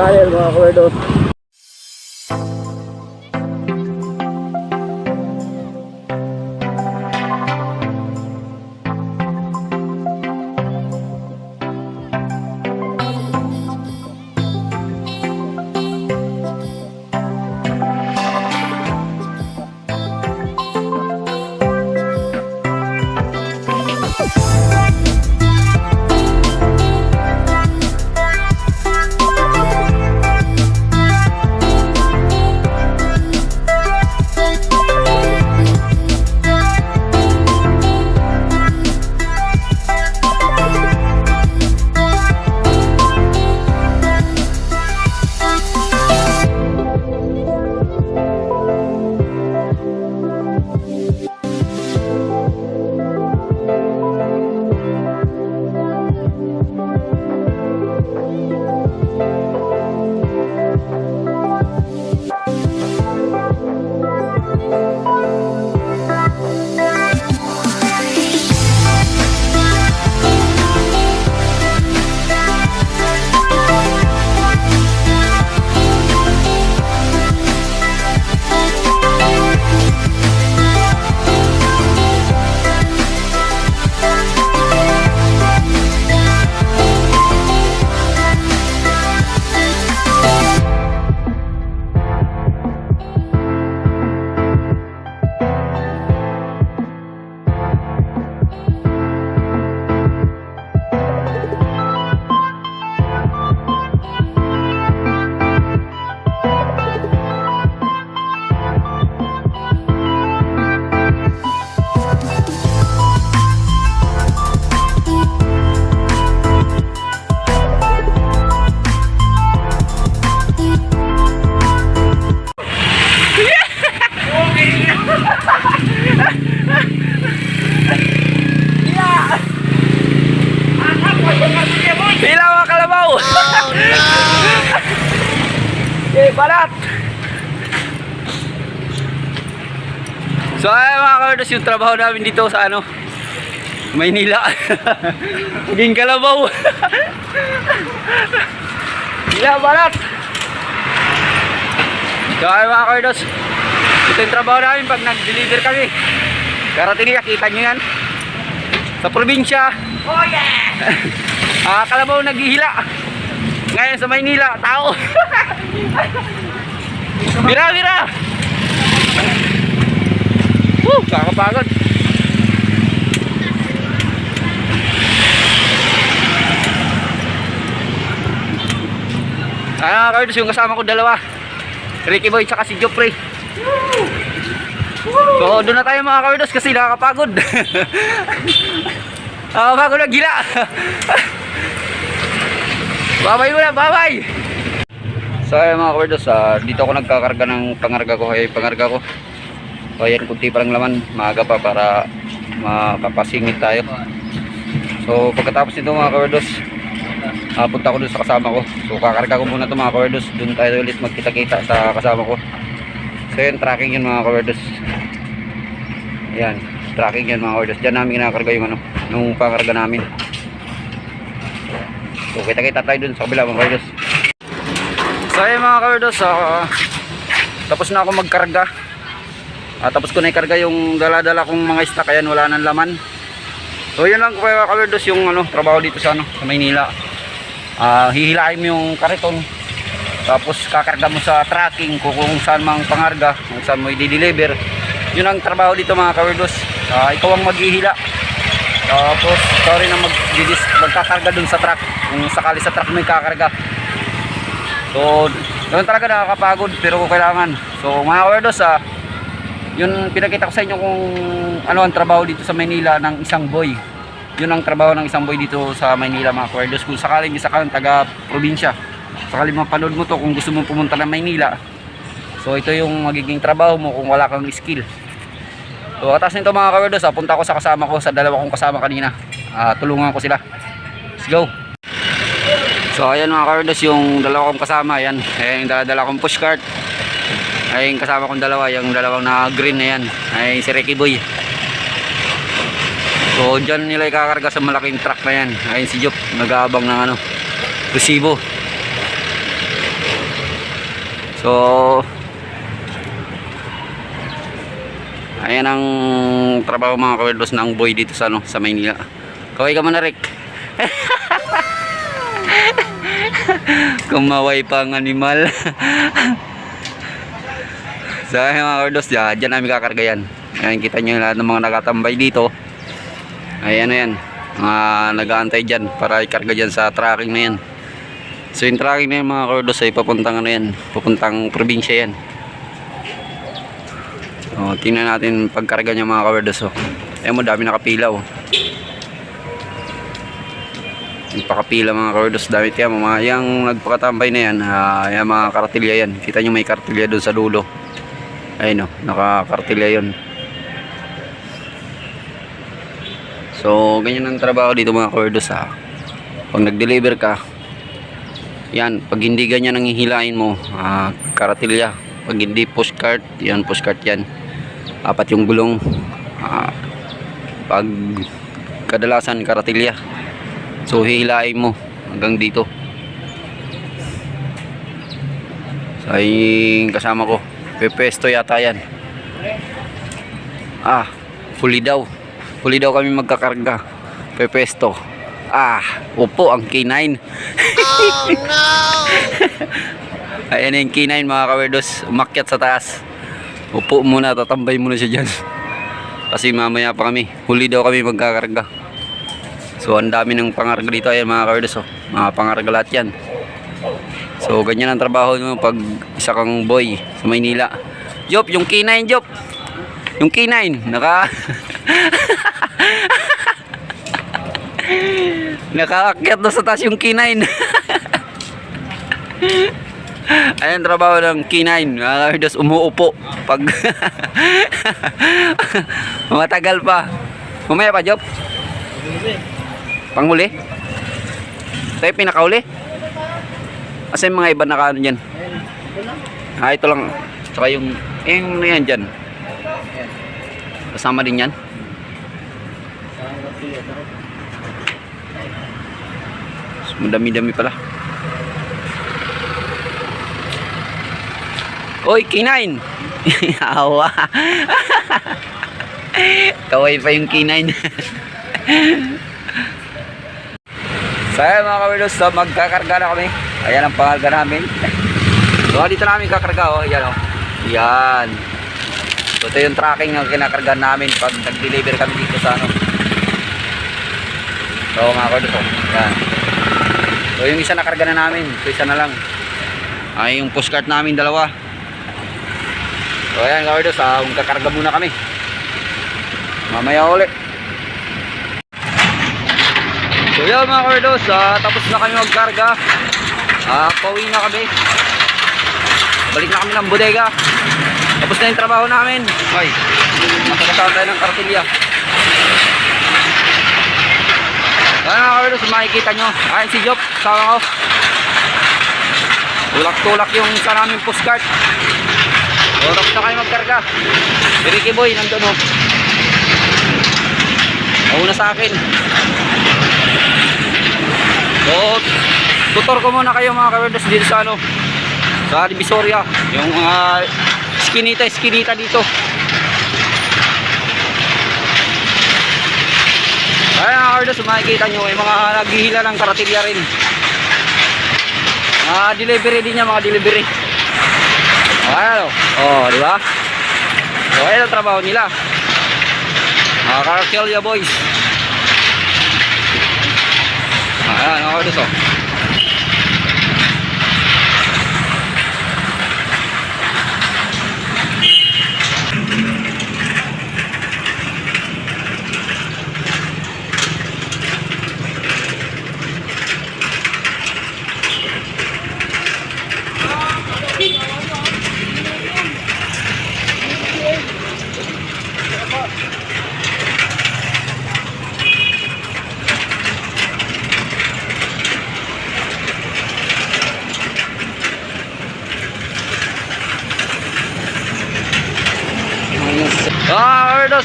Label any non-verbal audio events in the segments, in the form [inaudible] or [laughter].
channel mga kawerdos. Kawerdos yung trabaho namin dito sa ano Maynila [laughs] Maging kalabaw [laughs] Hila balat! So ay mga kawerdos Ito yung trabaho namin pag nag-deliver kami Karating kita nyo yan Sa probinsya Oh yeah! [laughs] Ah, kalabaw naghihila. Ngayon sa Maynila, tao. Bira, bira. Woo, kakapagod. Ah, kayo yung kasama ko dalawa. Ricky Boy tsaka si Jopre. So, doon na tayo mga kawerdos kasi nakakapagod. [laughs] Nakakapagod na gila. [laughs] Babay muna, babay! So ayun mga kawerdos, ah, dito ako nagkakarga ng pangarga ko. Ay, pangarga ko. So ayan, kunti pa lang laman. Maaga pa para makapasingit tayo. So pagkatapos nito mga kawerdos, ah, punta ko dun sa kasama ko. So kakarga ko muna ito mga kawerdos. Dun tayo ulit magkita-kita sa kasama ko. So yun, tracking yun mga kawerdos. Ayan, tracking yan mga kawerdos. Diyan namin kinakarga yung ano, nung pangarga namin. So kita-kita tayo dun sa kabila mga kawerdos. So ayun mga kawerdos, ah, tapos na ako magkarga. Ah, tapos ko na ikarga yung dala-dala kong mga stock ayan wala nang laman. So yun lang mga kawerdos yung ano, trabaho dito sa ano, sa Maynila. Ah, hihilain mo yung kariton. Tapos kakarga mo sa tracking kung, kung saan mang pangarga, kung saan mo i-deliver. Yun ang trabaho dito mga kawerdos. Ah, ikaw ang maghihila. Tapos, sorry na mag magkakarga dun sa truck. Kung sakali sa truck mo ikakarga. So, doon talaga nakakapagod pero kailangan. So, mga kawerdos ah, yun pinakita ko sa inyo kung ano ang trabaho dito sa Maynila ng isang boy. Yun ang trabaho ng isang boy dito sa Maynila mga kawerdos. Kung sakaling isa ka ng taga probinsya, sakaling mapanood mo to kung gusto mong pumunta ng Maynila. So, ito yung magiging trabaho mo kung wala kang skill. So, atas nito mga ah, punta ko sa kasama ko, sa dalawa kong kasama kanina. Ah, tulungan ko sila. Let's go! So, ayan mga kawerdos, yung dalawa kong kasama, ayan. Ayan yung dala-dala kong pushcart. Yung kasama kong dalawa, yung dalawang na green na yan. Ayan si Ricky Boy. So dyan nila ikakarga sa malaking truck na yan. Ayun si Jop, nag-aabang ng ano, resibo. So, ayan ang trabaho mga kawerdos ng boy dito sa, ano, sa Maynila. Kaway ka muna, Rick. [laughs] Kumaway pa ang animal. [laughs] so, ayan mga kawerdos, dyan, dyan namin kakarga yan. Ayan, kita nyo lahat ng mga nakatambay dito. Ayan na yan. Mga nag-aantay dyan para ikarga dyan sa tracking na yan. So yung tracking na yan mga kordos ay papuntang ano yan. Papuntang probinsya yan. O, tingnan natin pagkarga niya mga kordos. Oh. Ayan mo dami nakapila oh. Nagpakapila mga kordos. Dami kaya mga yung nagpakatambay na yan. Uh, yan mga kartilya yan. Kita nyo may kartilya doon sa dulo. Ayun oh. Nakakartilya yun. So, ganyan ang trabaho dito mga kordos ha. Pag nag-deliver ka, yan, pag hindi ganyan ang hihilain mo, ah, karatilya. Pag hindi pushcart, yan, pushcart yan. Apat yung gulong. Ah, pag kadalasan karatilya. So, hihilain mo hanggang dito. Yung kasama ko, pepesto yata yan. Ah, huli daw. Huli daw kami magkakarga. Pepesto. Ah, upo ang K9. [laughs] Ayan yung K9 mga kawerdos. Umakyat sa taas. Upo muna, tatambay muna siya dyan. Kasi mamaya pa kami. Huli daw kami magkakarga. So, ang dami ng pangarga dito. Ayan mga kawerdos. Oh. Mga pangarga lahat yan. So, ganyan ang trabaho mo pag isa kang boy sa Maynila. Jop, yung K9, Jop. Yung K9, naka... [laughs] Nakaakyat na sa taas yung K9. [laughs] Ayan trabaho ng K9. Uh, just umuupo. Pag [laughs] matagal pa. Mamaya pa, Job. Panghuli? Tayo pinakauli? Yung mga iba naka ano dyan? Ah, ito lang. Tsaka yung, eh, yung na yan dyan. Kasama din yan? Madami-dami pala. Oy, K9! [laughs] Awa! [laughs] Kaway pa yung K9. [laughs] so ayan mga kawilos, so, magkakarga na kami. Ayan ang pangarga namin. So dito namin kakarga oh. Ayan oh. Yan. So ito yung tracking na kinakarga namin pag nag-deliver kami dito sa ano. So mga kawilos oh. Yan. So yung isa nakarga na namin, so isa na lang. Ay yung postcard namin dalawa. So ayan kawardos, ah, kakarga muna kami. Mamaya ulit. So yan mga kawardos, ah, tapos na kami magkarga. Ah, pauwi na kami. Balik na kami ng bodega. Tapos na yung trabaho namin. Ay, matagasahan tayo ng kartilya. Ayan mga kawardos, makikita nyo. Ayan si Job, sama ko. Tulak-tulak yung isa namin postcard. Tapos na kayo magkarga. Si Ricky Boy, nandun o. Nauna sa akin. So, tutor ko muna kayo mga kawerdos dito sa ano. Sa Divisoria. Yung mga skinita, skinita dito. Ayan mga kawerdos, makikita nyo. May mga naghihila ng karatilya rin. Mga delivery din niya, mga delivery. Ayan o. Oh, di ba? So, ayan ang trabaho nila. Mga Carkelya boys. Ayan, ako dito. Minus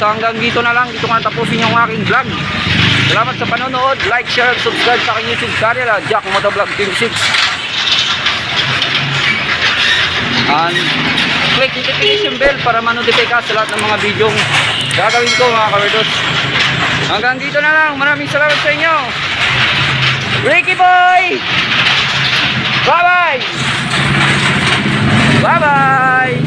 Cardos, hanggang dito na lang. Dito ko tapusin yung aking vlog. Salamat sa panonood. Like, share, subscribe sa aking YouTube channel. ah, Jack Motovlog 26. And click notification bell para ma-notify ka sa lahat ng mga video gagawin ko mga Cardos. Hanggang dito na lang. Maraming salamat sa inyo. Ricky Boy! Bye-bye! Bye-bye!